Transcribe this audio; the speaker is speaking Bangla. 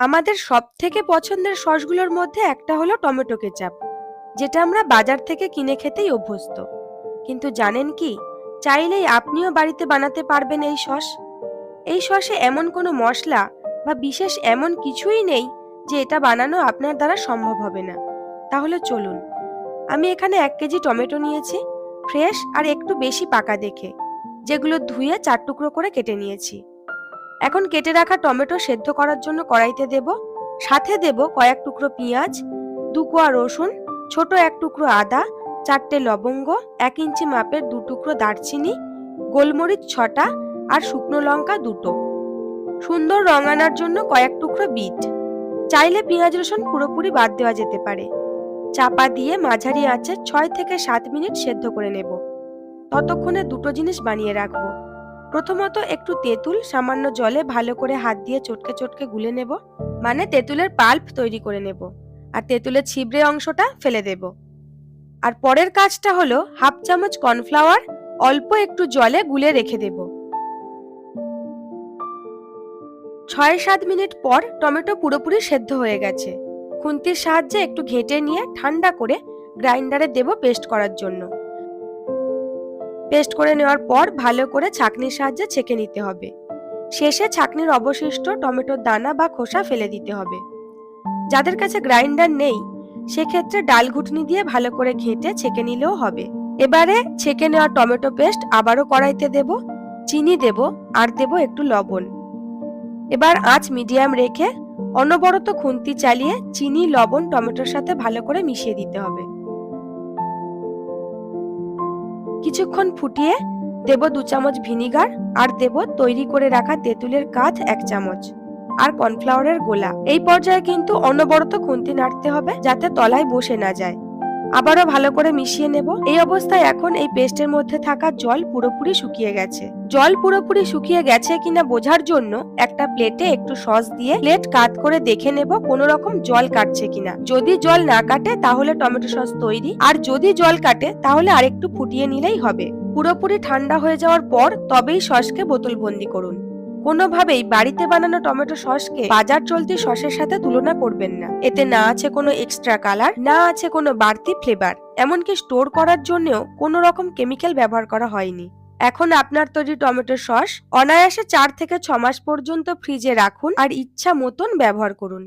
আমাদের সব থেকে পছন্দের সসগুলোর মধ্যে একটা হলো টমেটো কেচাপ, যেটা আমরা বাজার থেকে কিনে খেতেই অভ্যস্ত। কিন্তু জানেন কি, চাইলেই আপনিও বাড়িতে বানাতে পারবেন এই সস। এই সসে এমন কোনো মশলা বা বিশেষ এমন কিছুই নেই যে এটা বানানো আপনার দ্বারা সম্ভব হবে না। তাহলে চলুন, আমি এখানে এক কেজি টমেটো নিয়েছি, ফ্রেশ আর একটু বেশি পাকা দেখে, যেগুলো ধুয়ে চার টুকরো করে কেটে নিয়েছি। এখন কেটে রাখা টমেটো সেদ্ধ করার জন্য কড়াইতে দেব। সাথে দেব কয়েক টুকরো পেঁয়াজ, দু কোয়া রসুন, ছোট এক টুকরো আদা, চারটে লবঙ্গ, এক ইঞ্চি মাপের দু টুকরো দারচিনি, গোলমরিচ ছটা আর শুকনো লঙ্কা দুটো। সুন্দর রং আনার জন্য কয়েক টুকরো বিট। চাইলে পেঁয়াজ রসুন পুরোপুরি বাদ দেওয়া যেতে পারে। চাপা দিয়ে মাঝারি আঁচে ছয় থেকে সাত মিনিট সেদ্ধ করে নেব। ততক্ষণে দুটো জিনিস বানিয়ে রাখব। প্রথমত একটু তেঁতুল, সামান্য জলে ভালো করে হাত দিয়ে চটকে চটকে গুলে নেব। মানে তেঁতুলের পাল্প তৈরি করে নেব। আর তেঁতুলের ছিবড়ে অংশটা ফেলে দেব। আর পরের কাজটা হলো হাফ চামচ কর্নফ্লাওয়ার অল্প একটু জলে গুলে রেখে দেব। ছয় সাত মিনিট পর টমেটো পুরোপুরি সেদ্ধ হয়ে গেছে। খুন্তির সাহায্যে একটু ঘেঁটে নিয়ে ঠান্ডা করে গ্রাইন্ডারে দেব পেস্ট করার জন্য। পেস্ট করে নেওয়ার পর ভালো করে ছাঁকনির সাহায্যে ছেঁকে নিতে হবে। শেষে ছাঁকনির অবশিষ্ট টমেটোর দানা বা খোসা ফেলে দিতে হবে। যাদের কাছে গ্রাইন্ডার নেই, সেক্ষেত্রে ডাল ঘুটনি দিয়ে ভালো করে ঘেঁটে ছেঁকে নিলেও হবে। এবারে ছেঁকে নেওয়া টমেটো পেস্ট আবারও কড়াইতে দেব, চিনি দেব, আর দেব একটু লবণ। এবার আঁচ মিডিয়াম রেখে অনবরত খুন্তি চালিয়ে চিনি, লবণ, টমেটোর সাথে ভালো করে মিশিয়ে দিতে হবে। কিছুক্ষণ ফুটিয়ে দেব দু চামচ ভিনিগার আর দেব তৈরি করে রাখা তেঁতুলের কাঠ এক চামচ আর কর্নফ্লাওয়ারের গোলা। এই পর্যায়ে কিন্তু অনবরত খুন্তি নাড়তে হবে যাতে তলায় বসে না যায়। আবারও ভালো করে মিশিয়ে নেব। এই অবস্থায় এখন এই পেস্টের মধ্যে থাকা জল পুরোপুরি শুকিয়ে গেছে। জল পুরোপুরি শুকিয়ে গেছে কিনা বোঝার জন্য একটা প্লেটে একটু সস দিয়ে প্লেট কাত করে দেখে নেব কোনো রকম জল কাটছে কিনা। যদি জল না কাটে তাহলে টমেটো সস তৈরি। আর যদি জল কাটে তাহলে আরেকটু ফুটিয়ে নিলেই হবে। পুরোপুরি ঠান্ডা হয়ে যাওয়ার পর তবেই সসকে বোতলবন্দি করুন। কোনোভাবেই বাড়িতে বানানো টমেটো সসকে বাজার চলতি সসের সাথে তুলনা করবেন না। এতে না আছে কোনো এক্সট্রা কালার না আছে কোনো বাড়তি ফ্লেভার এমনকি স্টোর করার জন্যও কোনো রকম কেমিক্যাল ব্যবহার করা হয়নি। এখন আপনার তৈরি টমেটো সস অনায়াসে চার থেকে ছ মাস পর্যন্ত ফ্রিজে রাখুন আর ইচ্ছা মতন ব্যবহার করুন।